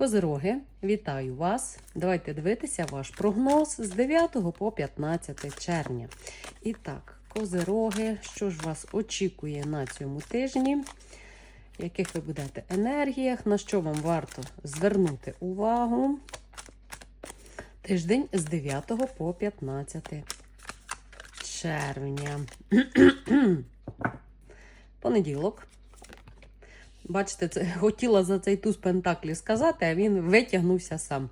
Козироги, вітаю вас! Давайте дивитися ваш прогноз з 9 по 15 червня. І так, козироги, що ж вас очікує на цьому тижні? Яких ви будете енергіях, на що вам варто звернути увагу? Тиждень з 9 по 15 червня. Понеділок. Бачите, це хотіла за цей туз Пентаклі сказати, а він витягнувся сам.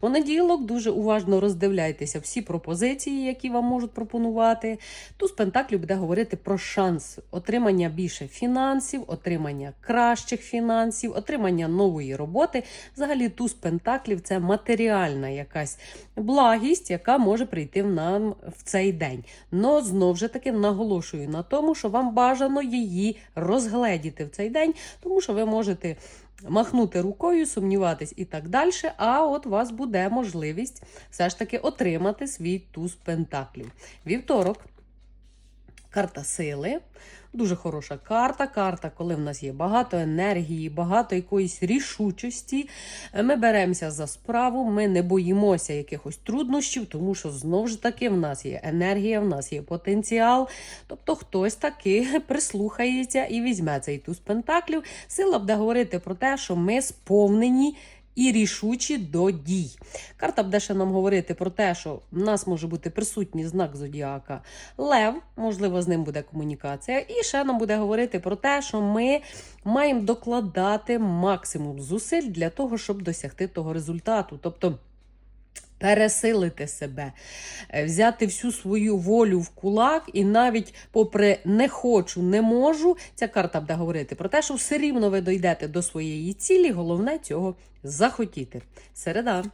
Понеділок дуже уважно роздивляйтеся всі пропозиції, які вам можуть пропонувати. Туз Пентаклі буде говорити про шанс отримання більше фінансів, отримання кращих фінансів, отримання нової роботи. Взагалі, туз Пентаклів це матеріальна якась благість, яка може прийти в нам в цей день. Но знову ж таки наголошую на тому, що вам бажано її розгледіти в цей день, тому що ви можете махнути рукою, сумніватись і так далі. А от у вас буде можливість все ж таки отримати свій туз пентаклів. Вівторок. Карта сили. Дуже хороша карта. Карта, коли в нас є багато енергії, багато якоїсь рішучості. Ми беремося за справу, ми не боїмося якихось труднощів, тому що знову ж таки в нас є енергія, в нас є потенціал. Тобто хтось таки прислухається і візьме цей туз пентаклів. Сила буде говорити про те, що ми сповнені і рішучі до дій. Карта буде ще нам говорити про те, що в нас може бути присутній знак зодіака Лев, можливо, з ним буде комунікація. І ще нам буде говорити про те, що ми маємо докладати максимум зусиль для того, щоб досягти того результату. Тобто. Пересилити себе, е, взяти всю свою волю в кулак, і навіть, попри не хочу, не можу, ця карта буде говорити про те, що все рівно ви дійдете до своєї цілі. Головне цього захотіти. Середа.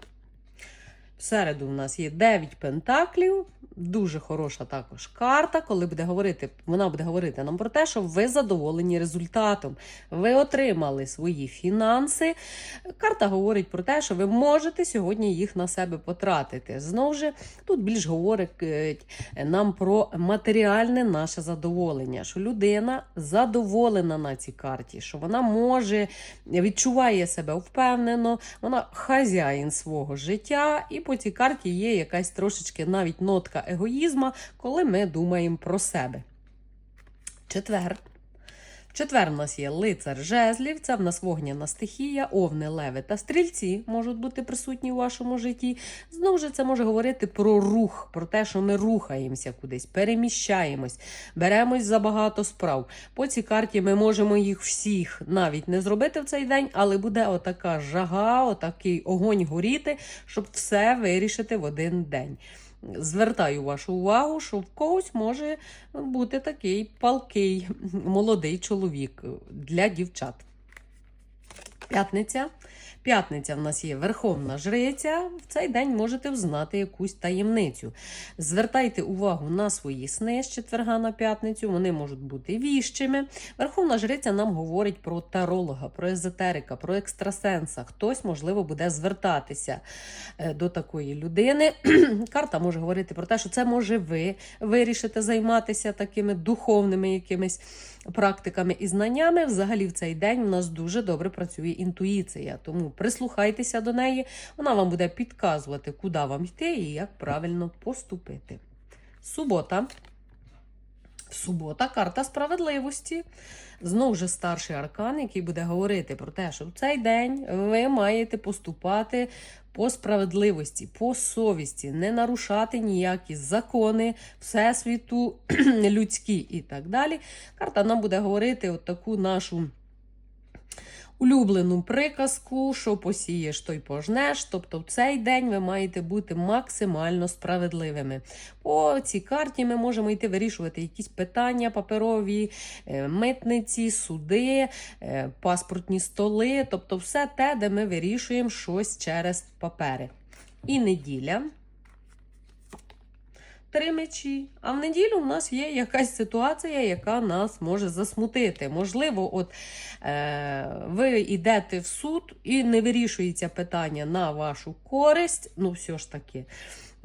В середу у нас є 9 пентаклів. Дуже хороша також карта, коли буде говорити, вона буде говорити нам про те, що ви задоволені результатом. Ви отримали свої фінанси. Карта говорить про те, що ви можете сьогодні їх на себе потратити. Знову ж, тут більш говорить е, нам про матеріальне наше задоволення, що людина задоволена на цій карті, що вона може відчуває себе впевнено, вона хазяїн свого життя, і по цій карті є якась трошечки навіть нотка егоїзма, коли ми думаємо про себе. Четвер. В Четвер у нас є лицар жезлів, це в нас вогняна стихія, овни, леви та стрільці можуть бути присутні у вашому житті. Знову ж це може говорити про рух, про те, що ми рухаємося кудись, переміщаємось, беремось за багато справ. По цій карті ми можемо їх всіх навіть не зробити в цей день, але буде отака жага, отакий огонь горіти, щоб все вирішити в один день. Звертаю вашу увагу, що в когось може бути такий палкий молодий чоловік для дівчат. П'ятниця. П'ятниця в нас є Верховна Жриця. В цей день можете взнати якусь таємницю. Звертайте увагу на свої сни з четверга на п'ятницю, вони можуть бути віщими. Верховна Жриця нам говорить про таролога, про езотерика, про екстрасенса. Хтось, можливо, буде звертатися е, до такої людини. Карта може говорити про те, що це може ви вирішите займатися такими духовними якимись практиками і знаннями. Взагалі в цей день у нас дуже добре працює інтуїція. Тому прислухайтеся до неї, вона вам буде підказувати, куди вам йти і як правильно поступити. Субота. Субота, карта справедливості. Знову ж старший аркан, який буде говорити про те, що в цей день ви маєте поступати по справедливості, по совісті, не нарушати ніякі закони всесвіту, людські і так далі. Карта нам буде говорити от таку нашу улюблену приказку, що посієш, то й пожнеш. Тобто в цей день ви маєте бути максимально справедливими. По цій карті ми можемо йти вирішувати якісь питання паперові, е, митниці, суди, е, паспортні столи, тобто все те, де ми вирішуємо щось через папери. І неділя. Три мечі. А в неділю у нас є якась ситуація, яка нас може засмутити. Можливо, от е, ви йдете в суд і не вирішується питання на вашу користь. Ну, все ж таки,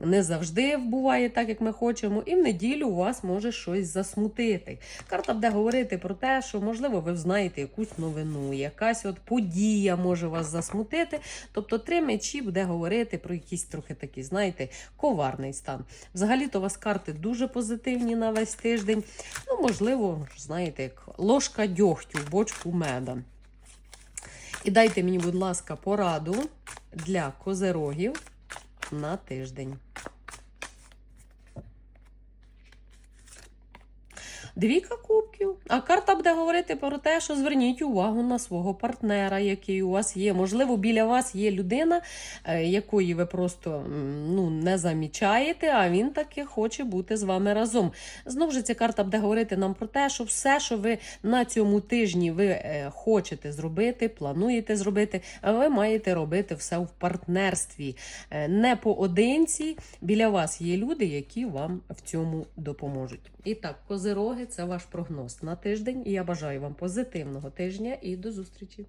не завжди буває так, як ми хочемо, і в неділю у вас може щось засмутити. Карта буде говорити про те, що, можливо, ви знаєте якусь новину, якась от подія може вас засмутити. Тобто три мечі буде говорити про якийсь трохи такий, знаєте, коварний стан. Взагалі-то у вас карти дуже позитивні на весь тиждень. Ну, можливо, знаєте, як ложка дьогтю в бочку меда. І дайте мені, будь ласка, пораду для козерогів на тиждень. Двійка кубків. А карта буде говорити про те, що зверніть увагу на свого партнера, який у вас є. Можливо, біля вас є людина, е, якої ви просто ну, не замічаєте, а він таки хоче бути з вами разом. Знову ж ця карта буде говорити нам про те, що все, що ви на цьому тижні ви е, хочете зробити, плануєте зробити, ви маєте робити все в партнерстві. Е, Не поодинці. Біля вас є люди, які вам в цьому допоможуть. І так, козироги, це ваш прогноз на тиждень. І я бажаю вам позитивного тижня і до зустрічі.